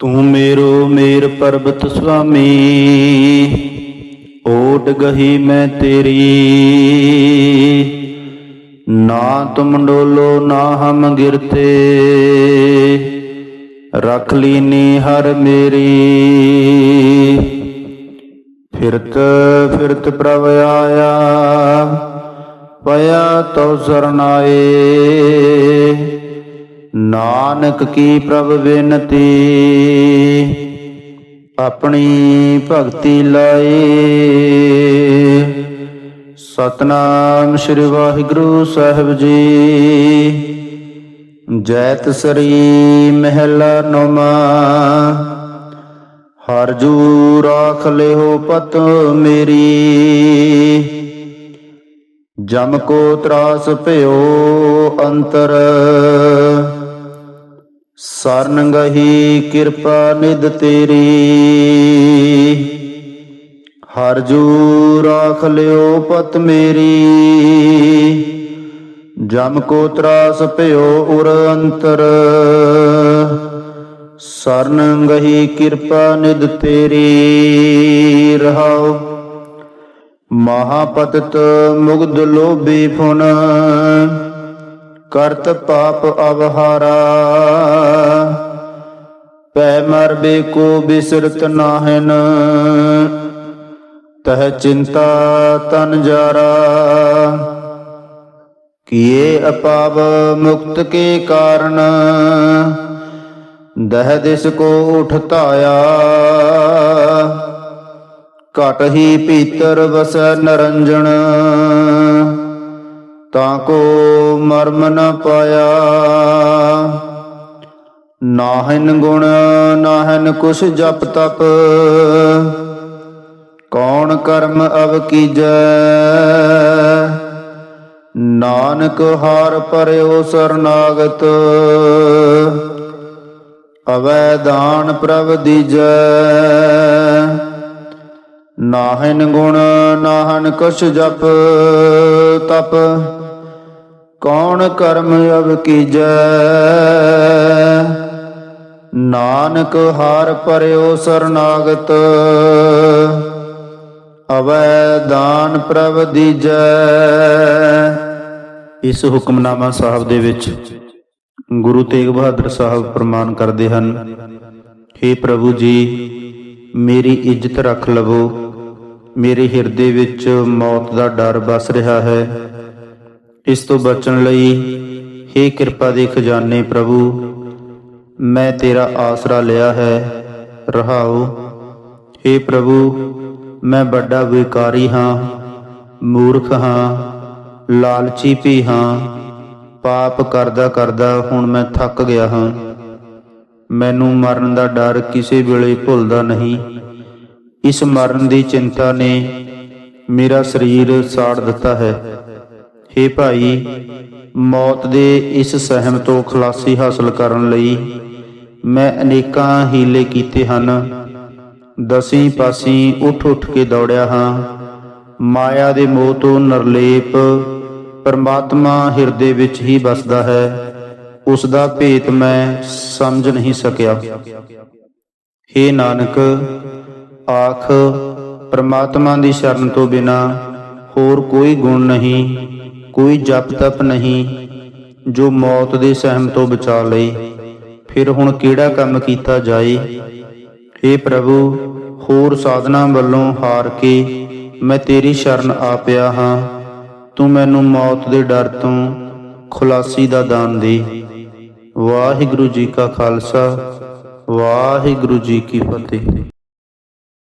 ਤੂੰ ਮੇਰੋ ਮੇਰ ਪਰਬਤ ਸੁਆਮੀ, ਓਟ ਗਹੀ ਮੈਂ ਤੇਰੀ। ਨਾ ਤੁਮ ਡੋਲੋ, ਨਾ ਹਮ ਗਿਰਤੇ, ਰਖ ਲੀਨੀ ਹਰ ਮੇਰੀ। ਫਿਰਤ ਫਿਰਤ ਪ੍ਰਭ ਆਇਆ, ਪਿਆ ਤੋ ਸਰਨਾਏ ਨਾਨਕ ਕੀ ਪ੍ਰਭ ਬੇਨਤੀ ਆਪਣੀ ਭਗਤੀ ਲਾਏ। ਸਤਨਾਮ ਸ੍ਰੀ ਵਾਹਿਗੁਰੂ ਸਾਹਿਬ ਜੀ। ਜੈਤ ਸਰੀ ਮਹਿਲਾ ਨੋਮਾ। ਹਰ ਜੂ ਰਾਖ ਲਿਓ ਪਤ ਮੇਰੀ। ਜਮ ਕੋ ਤਰਾਸ ਭਇਓ ਅੰਤਰ। ਸਰਨ ਗਹੀ ਕਿਰਪਾ ਨਿਦ ਤੇਰੀ। ਹਰ ਜੂ ਰਾਖ ਲਿਓ ਪਤ ਮੇਰੀ। ਜਮ ਕੋ ਤਰਾਸ ਭਇਓ ਉਰ ਅੰਤਰ। ਸਰਨ ਗਹੀ ਕਿਰਪਾ ਨਿਦ ਤੇਰੀ। ਰਹਾਓ। ਮਹਾਪਤਿਤ ਮੁਗਧ ਲੋਭੀ ਫੁਨ। ਕਰਤ ਪਾਪ ਅਵਹਾਰਾ। ਪੈ ਮਰ ਬੇ ਕੋ ਬਿਸਰਤ ਨਾਹਨ। ਤਹ ਚਿੰਤਾ ਤਨ ਜਾਰਾ। ਕੀਏ ਅਪਾਵ ਮੁਕਤ ਕੇ ਕਾਰਨ। ਦਹ ਦਿਸ ਕੋ ਉਠਤਾਇਆ ਘਟ ਹੀ ਪੀਤਰ ਵਸ ਨਰੰਜਣ ਤਾਂ ਕੋ ਮਰਮ ਨ ਪਾਇਆ। ਨਾਹਨ ਗੁਣ, ਨਾਹਨ ਕੁਛ ਜਪ ਤਪ। ਕੌਣ ਕਰਮ ਅਵ ਕੀਜੈ? ਨਾਨਕ ਹਾਰ ਪਰਿਓ ਸਰਨਾਗਤ। ਅਵੈ ਦਾਨ ਪ੍ਰਭ ਦੀਜੈ। ਨਾਹਨ ਗੁਣ, ਨਾਹਨ ਕੁਛ ਜਪ ਤਪ। ਕੌਣ ਕਰਮ ਅਵ ਕੀਜੈ ਨਾਨਕ ਹਾਰ ਪਰਿਓ ਸਰਨਾਗਤ, ਅਵੈ ਦਾਨ ਪ੍ਰਭ ਦੀਜੈ। ਇਸ ਹੁਕਮਨਾਮਾ ਸਾਹਿਬ ਦੇ ਵਿੱਚ ਗੁਰੂ ਤੇਗ ਬਹਾਦਰ ਸਾਹਿਬ ਪ੍ਰਮਾਨ ਕਰਦੇ ਹਨ हे ਪ੍ਰਭੂ ਜੀ, ਮੇਰੀ ਇੱਜ਼ਤ ਰੱਖ ਲਵੋ। ਮੇਰੇ ਹਿਰਦੇ ਵਿੱਚ ਮੌਤ ਦਾ ਡਰ ਬਸ ਰਿਹਾ ਹੈ। ਇਸ ਤੋਂ ਬਚਣ ਲਈ हे ਕਿਰਪਾ ਦੇ ਖਜ਼ਾਨੇ ਪ੍ਰਭੂ, ਮੈਂ ਤੇਰਾ ਆਸਰਾ ਲਿਆ ਹੈ, ਰਹਾਓ। हे ਪ੍ਰਭੂ, ਮੈਂ ਵੱਡਾ ਵਿਕਾਰੀ ਹਾਂ, ਮੂਰਖ ਹਾਂ, ਲਾਲਚੀ ਵੀ ਹਾਂ, ਪਾਪ ਕਰਦਾ ਕਰਦਾ ਹੁਣ ਮੈਂ ਥੱਕ ਗਿਆ ਹਾਂ। ਮੈਨੂੰ ਮਰਨ ਦਾ ਡਰ ਕਿਸੇ ਵੇਲੇ ਭੁੱਲਦਾ ਨਹੀਂ। ਇਸ ਮਰਨ ਦੀ ਚਿੰਤਾ ਨੇ ਮੇਰਾ ਸਰੀਰ ਸਾੜ ਦਿੱਤਾ ਹੈ। हे ਭਾਈ, ਮੌਤ ਦੇ ਇਸ ਸਹਿਮ ਤੋਂ ਖਲਾਸੀ ਹਾਸਲ ਕਰਨ ਲਈ ਮੈਂ ਅਨੇਕਾਂ ਹੀਲੇ ਕੀਤੇ ਹਨ। ਦਸੀਂ ਪਾਸੀਂ ਉੱਠ ਉੱਠ ਕੇ ਦੌੜਿਆ ਹਾਂ। ਮਾਇਆ ਦੇ ਮੋਹ ਤੋਂ ਨਿਰਲੇਪ ਪਰਮਾਤਮਾ ਹਿਰਦੇ ਵਿੱਚ ਹੀ ਵਸਦਾ ਹੈ। ਉਸ ਦਾ ਭੇਤ ਮੈਂ ਸਮਝ ਨਹੀਂ ਸਕਿਆ। हे ਨਾਨਕ, ਆਖ, ਪਰਮਾਤਮਾ ਦੀ ਸ਼ਰਨ ਤੋਂ ਬਿਨਾ ਹੋਰ ਕੋਈ ਗੁਣ ਨਹੀਂ। ਕੋਈ ਜਪ ਤਪ ਨਹੀਂ, ਜੋ ਮੌਤ ਦੇ ਸਹਿਮ ਤੋਂ ਬਚਾ ਲਈ ਫਿਰ ਹੁਣ ਕਿਹੜਾ ਕੰਮ ਕੀਤਾ ਜਾਏ? हे ਪ੍ਰਭੂ, ਹੋਰ ਸਾਧਨਾ ਵੱਲੋਂ ਹਾਰ ਕੇ ਮੈਂ ਤੇਰੀ ਸ਼ਰਨ ਆ ਪਿਆ ਹਾਂ। ਤੂੰ ਮੈਨੂੰ ਮੌਤ ਦੇ ਡਰ ਤੋਂ ਖੁਲਾਸੀ ਦਾ ਦਾਨ ਦੇ। ਵਾਹਿਗੁਰੂ ਜੀ ਕਾ ਖਾਲਸਾ, ਵਾਹਿਗੁਰੂ ਜੀ ਕੀ ਫਤਿਹ।